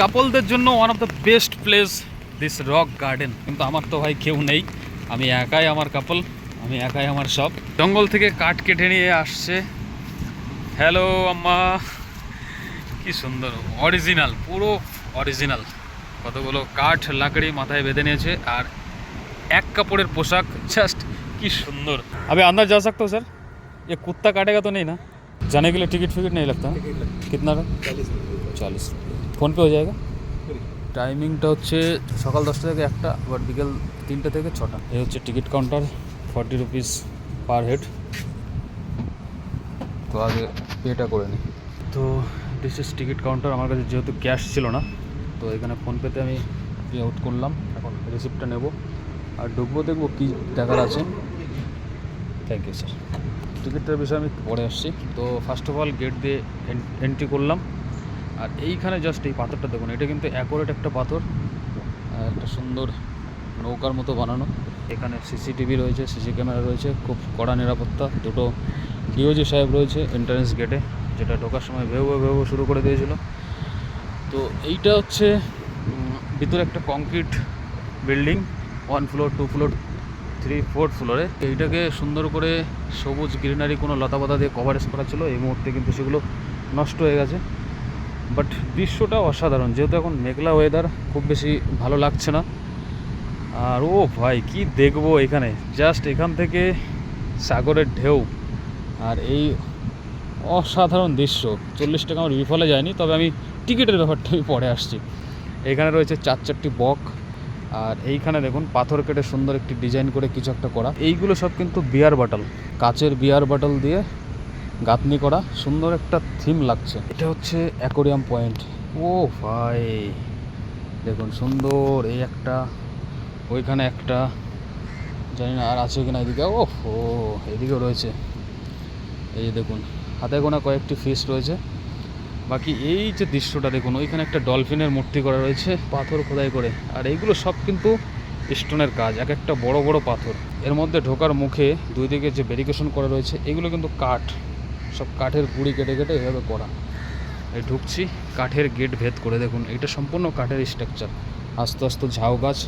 কাপলদের জন্য one of the best place this rock garden কিন্তু আমার তো ভাই কেউ নেই আমি একাই আমার কাপল আমি একাই আমার সব জঙ্গল থেকে কাঠ কেটে নিয়ে আসছে হ্যালো আম্মা কি সুন্দর অরিজিনাল পুরো অরিজিনাল কতগুলো কাঠ লাকড়ি মাথায় বেঁধে নিয়েছে আর এক কাপড়ের পোশাক জাস্ট কি সুন্দর अभी अंदर जा सकते हो सर ये कुत्ता काटेगा तो नहीं ना जाने के लिए टिकट फिकट नहीं लगता ना? कितना का চল্লিশ ফোন পে হয়ে যায়গা? টাইমিংটা হচ্ছে সকাল দশটা থেকে একটা বাট বিকেল তিনটে থেকে ছটা। এই হচ্ছে ticket counter forty rupees per head. তো আগে পেটা করে নিই তো দিস ইস টিকিট কাউন্টার আমার কাছে যেহেতু ক্যাশ ছিল না তো এখানে ফোনপেতে আমি পে আউট করলাম। এখন? রিসিপ্টটা নেব। আর ঢুকবো দেখব কী দেখার আছে। থ্যাংক ইউ স্যার টিকিটটার বিষয়ে আমি পরে আসছি। তো ফার্স্ট অফ অল গেট দিয়ে এন্ট্রি করলাম। আর এইখানে জাস্ট এই পাথরটা দেখুন, এটা কিন্তু অ্যাকোরেট একটা পাথর। একটা সুন্দর নৌকার মতো বানানো। এখানে সিসিটিভি রয়েছে সিসি ক্যামেরা রয়েছে, খুব কড়া নিরাপত্তা। দুটো ডিওজি সাহেব রয়েছে এন্ট্রান্স গেটে যেটা ঢোকার সময় ভেউ ভেউ শুরু করে দিয়েছিল। তো এইটা হচ্ছে ভিতরে একটা concrete building one floor two floor three fourth ফ্লোরে এইটাকে সুন্দর করে সবুজ গ্রিনারি কোনো লতাপাতা দিয়ে কভারেজ করা ছিল, এই মুহূর্তে কিন্তু সেগুলো নষ্ট হয়ে গেছে। বাট দৃশ্যটা অসাধারণ, যেহেতু এখন মেঘলা ওয়েদার খুব বেশি ভালো লাগছে না। আর ও ভাই, কি দেখব এখানে? জাস্ট এখান থেকে সাগরের ঢেউ। আর এই অসাধারণ দৃশ্য। চল্লিশ টাকা আমার বিফলে যায়নি, তবে আমি টিকিটের ব্যাপারটা আমি পরে আসছি। এখানে রয়েছে চার চারটি বক। আর এইখানে দেখুন, পাথর কেটে সুন্দর একটি ডিজাইন করে কিছু একটা করা। এইগুলো সব কিন্তু বিয়ার বাটল। কাচের বিয়ার বাটল দিয়ে গাঁথনি করা, সুন্দর একটা থিম লাগছে। এটা হচ্ছে অ্যাকোরিয়াম পয়েন্ট ও ভাই, দেখুন সুন্দর এই একটা, ওইখানে একটা, জানি না আর আছে কিনা এদিকে ও ও, এদিকেও রয়েছে। এই দেখুন, হাতে গোনা কয়েকটি ফিশ রয়েছে। বাকি এই যে দৃশ্যটা দেখুন, ওইখানে একটা ডলফিনের মূর্তি করা রয়েছে, পাথর খোদাই করে। আর এইগুলো সব কিন্তু স্টোনের কাজ, এক একটা বড় বড় পাথর। এর মধ্যে ঢোকার মুখে দুই দিকে যে ব্যারিকেশন করা রয়েছে, এগুলো কিন্তু কাঠ। সব কাঠের গুঁড়ি কেটে কেটে এভাবে করা। এই ঢুকছি, কাঠের গেট ভেদ করে দেখুন, এটা সম্পূর্ণ কাঠের স্ট্রাকচার আস্তে আস্তে ঝাউ গাছ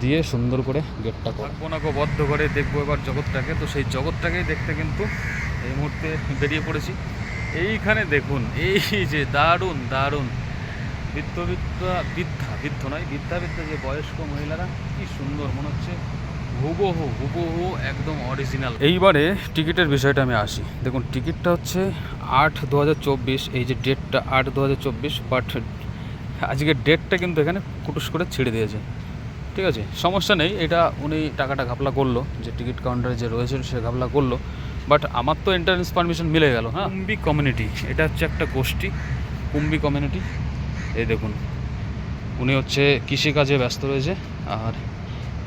দিয়ে সুন্দর করে গেটটা কল্পনাকে বদ্ধ করে দেখব এবার জগৎটাকে। তো সেই জগৎটাকেই দেখতে কিন্তু এই মুহূর্তে বেরিয়ে পড়েছি। এইখানে দেখুন, এই যে দারুণ দারুণ। বৃদ্ধবিদ্যা বৃদ্ধা বৃদ্ধ নয় বিদ্যা বিদ্যা যে বয়স্ক মহিলারা, কি সুন্দর মনে হচ্ছে। হুবহু হুবহু একদম অরিজিনাল এইবারে টিকিটের বিষয়টা আমি আসি। দেখুন টিকিটটা হচ্ছে আট দু এই যে ডেটটা আট দু হাজার চব্বিশ বাট আজকের ডেটটা কিন্তু এখানে কুটুস করে ছেড়ে দিয়েছে। ঠিক আছে? সমস্যা নেই এটা উনি টাকাটা ঘাপলা করল যে টিকিট কাউন্টারে যে রয়েছে সে ঘাপলা করল বাট আমার তো এন্ট্রান্স পারমিশন মিলে গেল হ্যাঁ? কুম্বি কমিউনিটি এটা হচ্ছে একটা গোষ্ঠী। কুম্বি কমিউনিটি এই দেখুন। উনি হচ্ছে কৃষিকাজে ব্যস্ত রয়েছে আর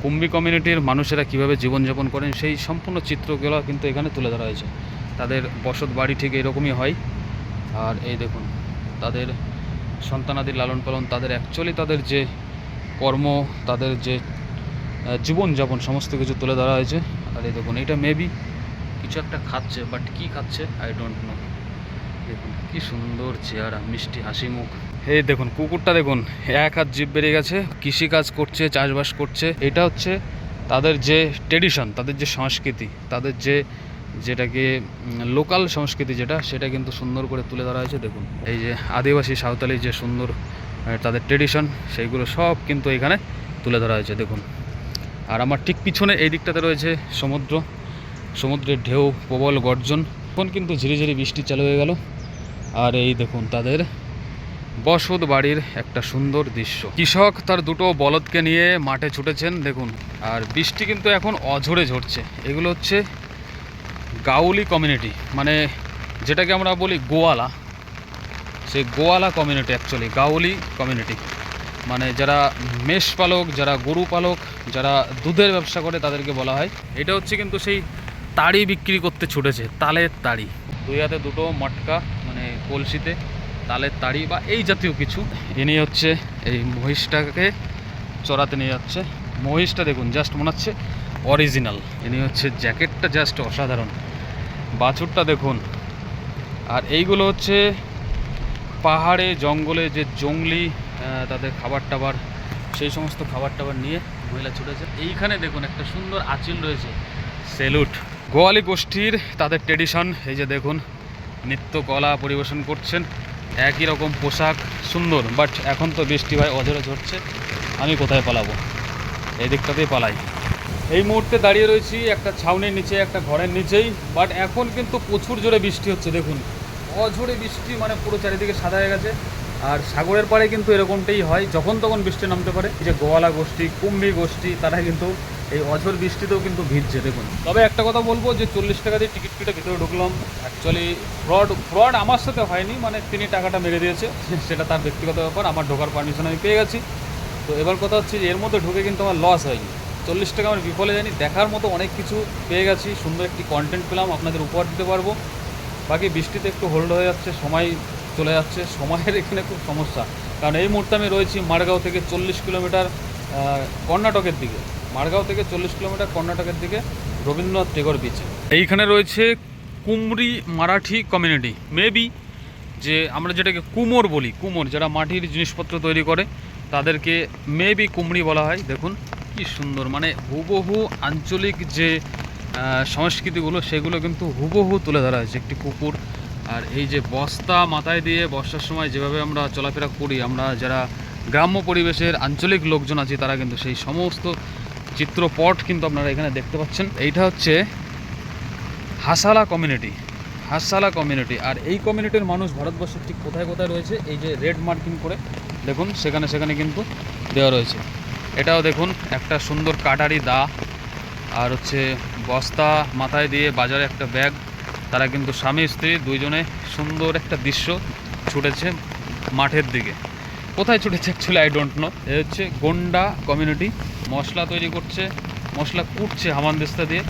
কুম্বি কমিউনিটির মানুষেরা কীভাবে জীবনযাপন করেন, সেই সম্পূর্ণ চিত্রগুলো কিন্তু এখানে তুলে ধরা হয়েছে। তাদের বসত বাড়ি ঠিক এরকমই হয়। আর এই দেখুন, তাদের সন্তানাদি লালন পালন, তাদের অ্যাকচুয়ালি তাদের যে কর্ম, তাদের যে জীবনযাপন, সমস্ত কিছু তুলে ধরা হয়েছে। আর এই দেখুন, এটা মেবি কিছু একটা খাচ্ছে বাট কি খাচ্ছে? আই ডোন্ট নো দেখুন, কি সুন্দর চেহারা, মিষ্টি হাসি মুখ। এই দেখুন, কুকুরটা দেখুন, এক হাত জিভ বেড়ে গেছে, কৃষিকাজ করছে, চাষবাস করছে। এটা হচ্ছে তাদের যে ট্রেডিশন তাদের যে সংস্কৃতি, তাদের যে যেটাকে লোকাল সংস্কৃতি যেটা, সেটা কিন্তু সুন্দর করে তুলে ধরা হয়েছে। দেখুন, এই যে আদিবাসী সাঁওতালি যে সুন্দর তাদের ট্রেডিশন সেইগুলো সব কিন্তু এখানে তুলে ধরা হয়েছে। দেখুন, আর আমার ঠিক পিছনে এই দিকটাতে রয়েছে সমুদ্র, সমুদ্রের ঢেউ, প্রবল গর্জন। এখন কিন্তু ঝিরি ঝিরি বৃষ্টি চালু হয়ে গেল। আর এই দেখুন, তাদের বসত বাড়ির একটা সুন্দর দৃশ্য। কৃষক তার দুটো বলদকে নিয়ে মাঠে ছুটেছেন, দেখুন। আর বৃষ্টি কিন্তু এখন অঝরে ঝরছে। এগুলো হচ্ছে গাউলি কমিউনিটি মানে যেটাকে আমরা বলি গোয়ালা। সেই গোয়ালা কমিউনিটি অ্যাকচুয়ালি গাউলি কমিউনিটি। মানে যারা মেষ পালক, যারা গরু পালক, যারা দুধের ব্যবসা করে তাদেরকে বলা হয়। এটা হচ্ছে কিন্তু সেই তাড়ি বিক্রি করতে ছুটেছে, তালের তাড়ি। দুই হাতে দুটো মটকা মানে কলসিতে। তালের তাড়ি বা এই জাতীয় কিছু। ইনি হচ্ছে এই মহিষটাকে চড়াতে নিয়ে যাচ্ছে। মহিষটা দেখুন জাস্ট মনে হচ্ছে অরিজিনাল ইনি হচ্ছে জ্যাকেটটা জাস্ট অসাধারণ। বাছুরটা দেখুন। আর এইগুলো হচ্ছে পাহাড়ে, জঙ্গলে যে জঙ্গলি তাদের খাবার টাবার সেই সমস্ত খাবার টাবার নিয়ে মহিলা ছুটেছে এইখানে দেখুন একটা সুন্দর আঁচিল রয়েছে। সেলুট গোয়ালি গোষ্ঠীর তাদের ট্রেডিশন এই যে দেখুন নৃত্য কলা পরিবেশন করছেন। একই রকম পোশাক, সুন্দর বাট এখন তো বৃষ্টি ভাই অঝরে ঝরছে, আমি কোথায় পালাবো? এই দিকটাতেই পালাই। এই মুহূর্তে দাঁড়িয়ে রয়েছি একটা ছাউনির নিচে, একটা ঘরের নিচেই বাট এখন কিন্তু প্রচুর জোরে বৃষ্টি হচ্ছে, দেখুন। অঝরে বৃষ্টি মানে পুরো চারিদিকে সাদা হয়ে গেছে, আর সাগরের পাড়ে কিন্তু এরকমটাই হয়, যখন তখন বৃষ্টি নামতে পারে। যে গোয়ালা গোষ্ঠী, কুম্ভি গোষ্ঠী তারা কিন্তু এই অঝর বৃষ্টিতেও কিন্তু ভিজছে, দেখুন। তবে একটা কথা বলব যে চল্লিশ টাকা দিয়ে টিকিট কেটে ভিতরে ঢুকলাম। অ্যাকচুয়ালি ফ্রড ফ্রড আমার সাথে হয়নি মানে তিনি টাকাটা মেরে দিয়েছে, সেটা তার ব্যক্তিগত ব্যাপার, আমার ঢোকার পারমিশন আমি পেয়ে গেছি। তো এবার কথা হচ্ছে যে এর মধ্যে ঢুকে কিন্তু আমার লস হয়নি। চল্লিশ টাকা আমার বিফলে জানি দেখার মতো অনেক কিছু পেয়ে গেছি, সুন্দর একটি কন্টেন্ট পেলাম, আপনাদের উপহার দিতে পারব। বাকি বৃষ্টিতে একটু হোল্ড হয়ে যাচ্ছে, সময় চলে যাচ্ছে, সময়ের এখানে খুব সমস্যা। কারণ এই মুহূর্তে আমি রয়েছি মারগাঁও থেকে চল্লিশ কিলোমিটার কর্ণাটকের দিকে। মারগাঁও থেকে চল্লিশ কিলোমিটার কর্ণাটকের দিকে রবীন্দ্রনাথ টেগর বিচে এইখানে রয়েছে কুমরি মারাঠি কমিউনিটি মেবি যে আমরা যেটাকে কুমোর বলি, কুমোর যারা মাটির জিনিসপত্র তৈরি করে, তাদেরকে মেবি কুমড়ি বলা হয়। দেখুন কি সুন্দর মানে হুবহু আঞ্চলিক যে সংস্কৃতিগুলো, সেগুলো কিন্তু হুবহু তুলে ধরা হয়েছে একটি কুকুর। আর এই যে বস্তা মাথায় দিয়ে বর্ষার সময় যেভাবে আমরা চলাফেরা করি, আমরা যারা গ্রাম্য পরিবেশের আঞ্চলিক লোকজন আছি, তারা কিন্তু সেই সমস্ত চিত্রপট কিন্তু আপনারা এখানে দেখতে পাচ্ছেন। এইটা হচ্ছে হাসালা কমিউনিটি হাসালা কমিউনিটি। আর এই কমিউনিটির মানুষ ভারতবর্ষের ঠিক কোথায় কোথায় রয়েছে, এই যে রেড মার্কিং করে, দেখুন, সেখানে সেখানে কিন্তু দেওয়া রয়েছে। এটাও দেখুন, একটা সুন্দর কাটারি দা, আর হচ্ছে বস্তা মাথায় দিয়ে বাজারে একটা ব্যাগ। তারা কিন্তু স্বামী স্ত্রী দুইজনে সুন্দর একটা দৃশ্য ছুটেছে মাঠের দিকে। কোথায় ছুটেছে অ্যাকচুয়ালি আই ডোন্ট নো এ হচ্ছে গন্ডা কমিউনিটি মশলা তৈরি করছে, মশলা কুটছে হামানদিস্তা দিয়ে।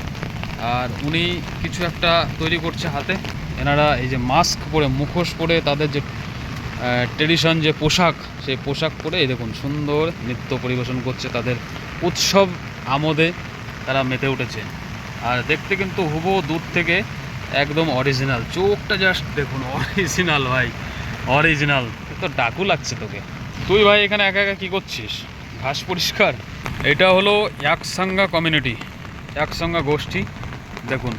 আর উনি কিছু একটা তৈরি করছে হাতে। এনারা এই যে মাস্ক পরে, মুখোশ পরে, তাদের যে ট্রেডিশন যে পোশাক, সেই পোশাক পরে, এই দেখুন, সুন্দর নৃত্য পরিবেশন করছে তাদের উৎসব আমোদে তারা মেতে উঠেছে। আর দেখতে কিন্তু হুবো দূর থেকে একদম অরিজিনাল চোখটা জাস্ট দেখুন অরিজিনাল ভাই অরিজিনাল তো ডাকু লাগছে তোকে। তুই ভাই এখানে একা একা কী করছিস? ঘাস পরিষ্কার। এটা হলো একসাঙ্গা কমিউনিটি একসঙ্গা গোষ্ঠী। দেখুন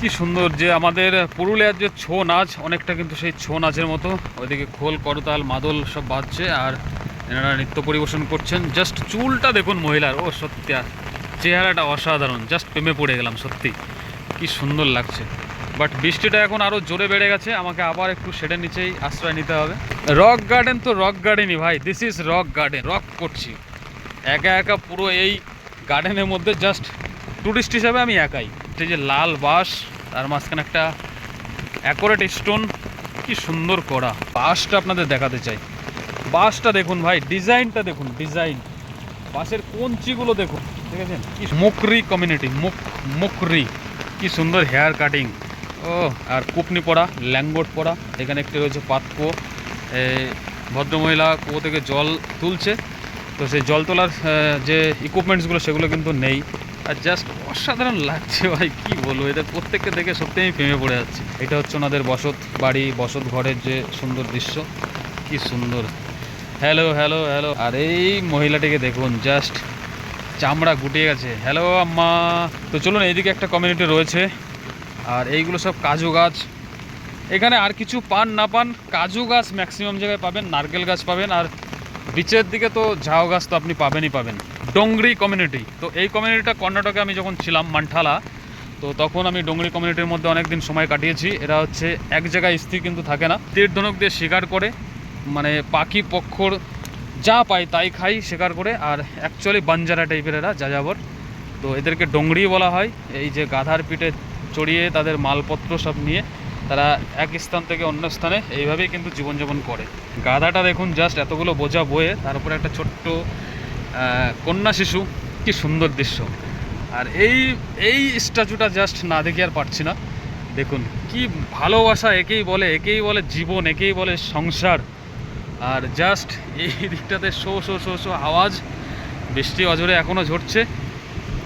কি সুন্দর যে আমাদের পুরুলিয়ার যে ছৌ নাচ অনেকটা কিন্তু সেই ছৌ নাচের মতো। ওইদিকে খোল করতাল মাদল সব বাজছে আর এনারা নৃত্য পরিবেশন করছেন। জাস্ট চুলটা দেখুন মহিলার ও সত্যি আর চেহারাটা অসাধারণ। জাস্ট প্রেমে পড়ে গেলাম সত্যি। কি সুন্দর লাগছে। বাট বৃষ্টিটা এখন আরও জোরে বেড়ে গেছে, আমাকে আবার একটু সেটার নিচেই আশ্রয় নিতে হবে। রক গার্ডেন তো রক গার্ডেনই ভাই this is rock garden rock করছি। একা একা পুরো এই গার্ডেনের মধ্যে জাস্ট টুরিস্ট হিসাবে আমি একাই। এই যে লাল বাঁশ, তার মাঝখানে একটা অ্যাকোরেট স্টোন কি সুন্দর করা। বাঁশটা আপনাদের দেখাতে চাই। বাঁশটা দেখুন ভাই ডিজাইনটা দেখুন ডিজাইন বাঁশের কঞ্চিগুলো দেখুন, দেখেছেন? কি মুকরি কমিউনিটি মুক মুকরি কি সুন্দর হেয়ার কাটিং ও, আর কুপনি পরা ল্যাঙ্গট পরা এখানে একটি রয়েছে পাতকো এই ভদ্রমহিলা কুয়ো থেকে জল তুলছে। তো সেই জল তোলার যে ইকুইপমেন্টসগুলো সেগুলো কিন্তু নেই। আর জাস্ট অসাধারণ লাগছে ভাই, কি বলব? এদের প্রত্যেককে দেখে সত্যি আমি প্রেমে পড়ে যাচ্ছি। এটা হচ্ছে ওনাদের বসত বাড়ি, বসত ঘরের যে সুন্দর দৃশ্য। কি সুন্দর। হ্যালো হ্যালো হ্যালো আর এই মহিলাটিকে দেখুন জাস্ট চামড়া গুটিয়ে গেছে। হ্যালো আম্মা। তো চলুন, এইদিকে একটা কমিউনিটি রয়েছে। আর এইগুলো সব কাজু গাছ। এখানে আর কিছু পান না পান, কাজু গাছ ম্যাক্সিমাম জায়গায় পাবেন, নারকেল গাছ পাবেন, আর বিচের দিকে তো ঝাউ গাছ তো আপনি পাবেনই পাবেন, ডোংরি কমিউনিটি তো এই কমিউনিটিটা কর্ণাটকে আমি যখন ছিলাম, মান্ঠালা, তো তখন আমি ডোংরি কমিউনিটির মধ্যে অনেক দিন সময় কাটিয়েছি। এরা হচ্ছে এক জায়গায় স্থির কিন্তু থাকে না। তীর ধনুক দিয়ে শিকার করে মানে পাখি পক্ষর যা পায় তাই খাই শিকার করে, আর অ্যাকচুয়ালি বাঞ্জারা টাইপের এরা যাযাবর। তো এদেরকে ডোংরি বলা হয়। এই যে গাধার পিঠে চড়িয়ে তাদের মালপত্র সব নিয়ে তারা এক স্থান থেকে অন্য স্থানে এইভাবেই কিন্তু জীবনযাপন করে। গাধাটা দেখুন জাস্ট এতগুলো বোঝা বয়ে তার উপরে একটা ছোট্ট কন্যা শিশু, কি সুন্দর দৃশ্য। আর এই এই স্ট্যাচুটা জাস্ট না দেখে আর পারছি না। দেখুন, কি ভালোবাসা একেই বলে একেই বলে জীবন, একেই বলে সংসার। আর জাস্ট এই দিকটাতে শো শো শো শো আওয়াজ, বৃষ্টি অজরে এখনও ঝরছে।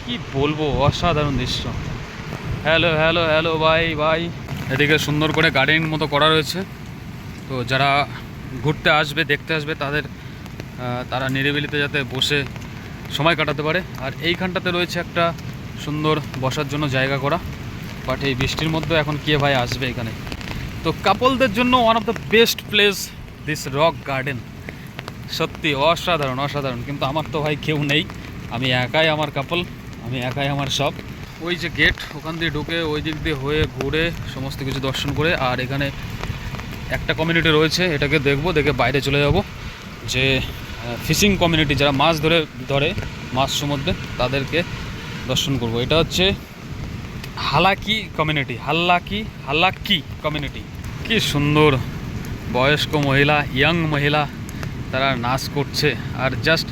কি বলব, অসাধারণ দৃশ্য। হ্যালো হ্যালো হ্যালো, ভাই ভাই। এদিকে সুন্দর করে গার্ডেন মতো করা রয়েছে। তো যারা ঘুরতে আসবে, দেখতে আসবে, তাদের তারা নিরিবিলিতে যাতে বসে সময় কাটাতে পারে। আর এইখানটাতে রয়েছে একটা সুন্দর বসার জন্য জায়গা করা। বাট এই বৃষ্টির মধ্যে এখন কে ভাই আসবে এখানে? তো কাপলদের জন্য one of the best place this rock garden সত্যি, অসাধারণ অসাধারণ। কিন্তু আমার তো ভাই কেউ নেই। আমি একাই আমার কাপল আমি একাই আমার সব ওই যে গেট ওখান দিয়ে ঢুকে ওই দিক দিয়ে হয়ে ঘুরে সমস্ত কিছু দর্শন করে, আর এখানে একটা কমিউনিটি রয়েছে, এটাকে দেখব, দেখে বাইরে চলে যাব। যে ফিশিং কমিউনিটি যারা মাছ ধরে ধরে মাছ সমুদ্রে, তাদেরকে দর্শন করব। এটা হচ্ছে হালাকি কমিউনিটি হাল্লাকি হাল্লাকি কমিউনিটি কি সুন্দর বয়স্ক মহিলা ইয়াং মহিলা, তারা নাচ করছে। আর জাস্ট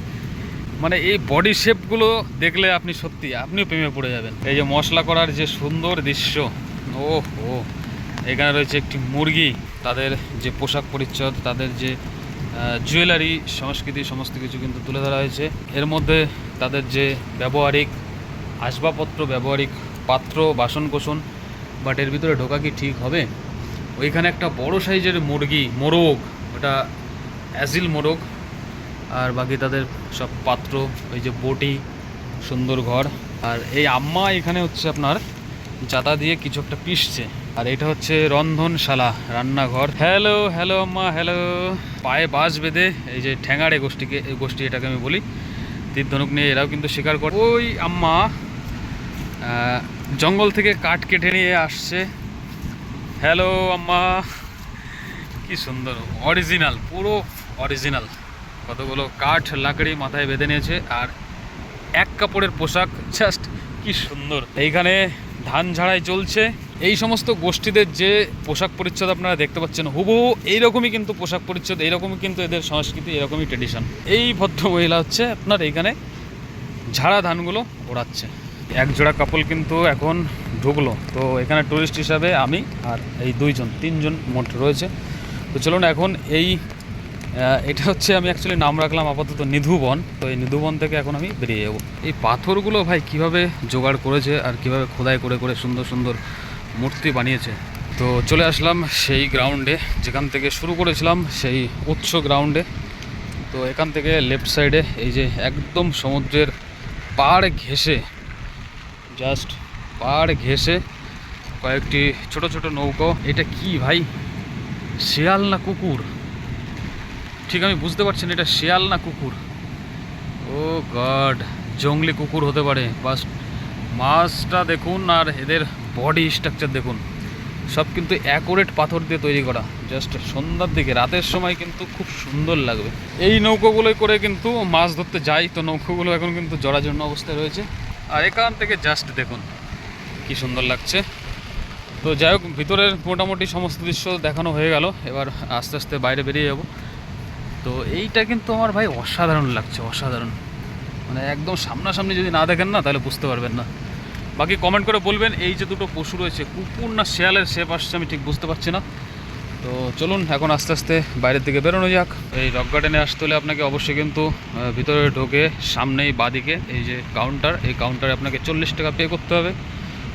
মানে এই বডি শেপগুলো দেখলে আপনি সত্যি, আপনিও প্রেমে পড়ে যাবেন। এই যে মশলা করার যে সুন্দর দৃশ্য ও ও এখানে রয়েছে একটি মুরগি, তাদের যে পোশাক পরিচ্ছদ, তাদের যে জুয়েলারি সংস্কৃতি, সমস্ত কিছু কিন্তু তুলে ধরা হয়েছে। এর মধ্যে তাদের যে ব্যবহারিক আসবাবপত্র, ব্যবহারিক পাত্র বাসন কোসন বাট এর ভিতরে ঢোকা কি ঠিক হবে? ওইখানে একটা বড় সাইজের মুরগি, মোরগ, ওটা অ্যাজিল মোরগ আর বাকি তাদের সব পাত্র ওই যে বটি, সুন্দর ঘর। আর এই আম্মা এখানে হচ্ছে আপনার জাতা দিয়ে কিছু একটা পিসছে আর এটা হচ্ছে রন্ধনশালা, রান্নাঘর। হ্যালো হ্যালো আম্মা হ্যালো পায়ে বাস বেঁধে এই যে ঠ্যাঙাড়ে গোষ্ঠীকে, এই গোষ্ঠী এটাকে আমি বলি। তীর ধনুক নিয়ে এরাও কিন্তু শিকার করে ওই আম্মা জঙ্গল থেকে কাঠ কেটে নিয়ে আসছে। হ্যালো আম্মা। কি সুন্দর অরিজিনাল পুরো অরিজিনাল কতগুলো কাঠ, লাকড়ি মাথায় বেঁধে নিয়েছে আর এক কাপড়ের পোশাক, জাস্ট কি সুন্দর। এইখানে ধান ঝাড়াই চলছে। এই সমস্ত গোষ্ঠীদের যে পোশাক পরিচ্ছদ আপনারা দেখতে পাচ্ছেন, হুবহু এইরকমই কিন্তু পোশাক পরিচ্ছদ, এইরকমই কিন্তু এদের সংস্কৃতি এরকমই ট্রেডিশন এই ভদ্র মহিলা হচ্ছে আপনার এইখানে ঝাড়া ধানগুলো ওড়াচ্ছে। এক জোড়া কাপল কিন্তু এখন ঢুকলো। তো এখানে টুরিস্ট হিসাবে আমি আর এই দুইজন, তিনজন মোট রয়েছে। তো চলুন এখন এই এটা হচ্ছে আমি অ্যাকচুয়ালি নাম রাখলাম আপাতত নিধুবন। তো এই নিধুবন থেকে এখন আমি বেরিয়ে যাব। এই পাথরগুলো ভাই কীভাবে জোগাড় করেছে আর কীভাবে খোদাই করে করে সুন্দর সুন্দর মূর্তি বানিয়েছে? তো চলে আসলাম সেই গ্রাউন্ডে যেখান থেকে শুরু করেছিলাম সেই উৎস গ্রাউন্ডে তো এখান থেকে লেফট সাইডে এই যে একদম সমুদ্রের পাড় ঘেঁষে জাস্ট পাড় ঘেঁষে কয়েকটি ছোট ছোট নৌকো। এটা কি ভাই? শিয়াল না কুকুর? ঠিক আমি বুঝতে পারছি না, এটা শেয়াল না কুকুর? ও গড, জঙ্গলি কুকুর হতে পারে। বাস, মাছটা দেখুন আর এদের বডি স্ট্রাকচার দেখুন। সব কিন্তু অ্যাকোরেট পাথর দিয়ে তৈরি করা। জাস্ট সন্ধ্যার দিকে, রাতের সময় কিন্তু খুব সুন্দর লাগবে। এই নৌকোগুলোই করে কিন্তু মাছ ধরতে যাই, তো নৌকোগুলো এখন কিন্তু জরাজীর্ণ অবস্থায় রয়েছে। আর এখান থেকে জাস্ট দেখুন, কি সুন্দর লাগছে। তো যাই হোক, ভিতরের মোটামুটি সমস্ত দৃশ্য দেখানো হয়ে গেল। এবার আস্তে আস্তে বাইরে বেরিয়ে যাব। তো এইটা কিন্তু আমার ভাই অসাধারণ লাগছে, অসাধারণ। মানে একদম সামনাসামনি যদি না দেখেন না, তাহলে বুঝতে পারবেন না। বাকি কমেন্ট করে বলবেন, এই যে দুটো পশু রয়েছে, কুকুর না শেয়ালের শেপ আসছে, আমি ঠিক বুঝতে পারছি না। তো চলুন, এখন আস্তে আস্তে বাইরের দিকে বেরোনো যাক। এই রক গার্ডেনে আসতে হলে আপনাকে অবশ্যই কিন্তু ভিতরে ঢোকে সামনেই বাদিকে এই যে কাউন্টার এই কাউন্টারে আপনাকে চল্লিশ টাকা পে করতে হবে।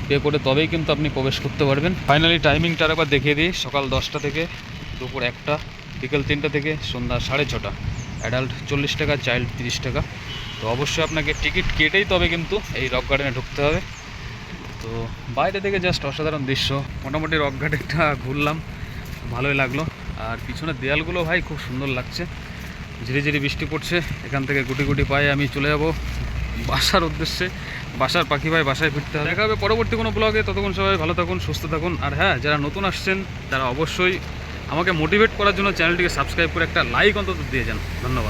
পে করে তবেই কিন্তু আপনি প্রবেশ করতে পারবেন। ফাইনালি টাইমিংটা একবার দেখিয়ে দিই, সকাল দশটা থেকে দুপুর একটা। বিকেল তিনটা থেকে সন্ধ্যা সাড়ে ছটা। অ্যাডাল্ট চল্লিশ টাকা চাইল্ড তিরিশ টাকা। তো অবশ্যই আপনাকে টিকিট কেটেই তবে কিন্তু এই রক গার্ডেনে ঢুকতে হবে। তো বাইরে থেকে জাস্ট অসাধারণ দৃশ্য। মোটামুটি রক গার্ডেনটা ঘুরলাম। ভালোই লাগল। আর পিছনের দেয়ালগুলো ভাই খুব সুন্দর লাগছে। ঝিরি ঝিরি বৃষ্টি পড়ছে। এখান থেকে গুটি গুটি পায়ে আমি চলে যাব। বাসার উদ্দেশ্যে। বাসার পাখি ভাই বাসায় ফিরতে হবে। দেখা হবে পরবর্তী কোনো ব্লগে ততক্ষণ সবাই ভালো থাকুন, সুস্থ থাকুন। আর হ্যাঁ যারা নতুন আসছেন, তারা অবশ্যই আমাকে মোটিভেট করার জন্য চ্যানেলটিকে সাবস্ক্রাইব করে একটা লাইক অন্তত দিয়ে যান। ধন্যবাদ।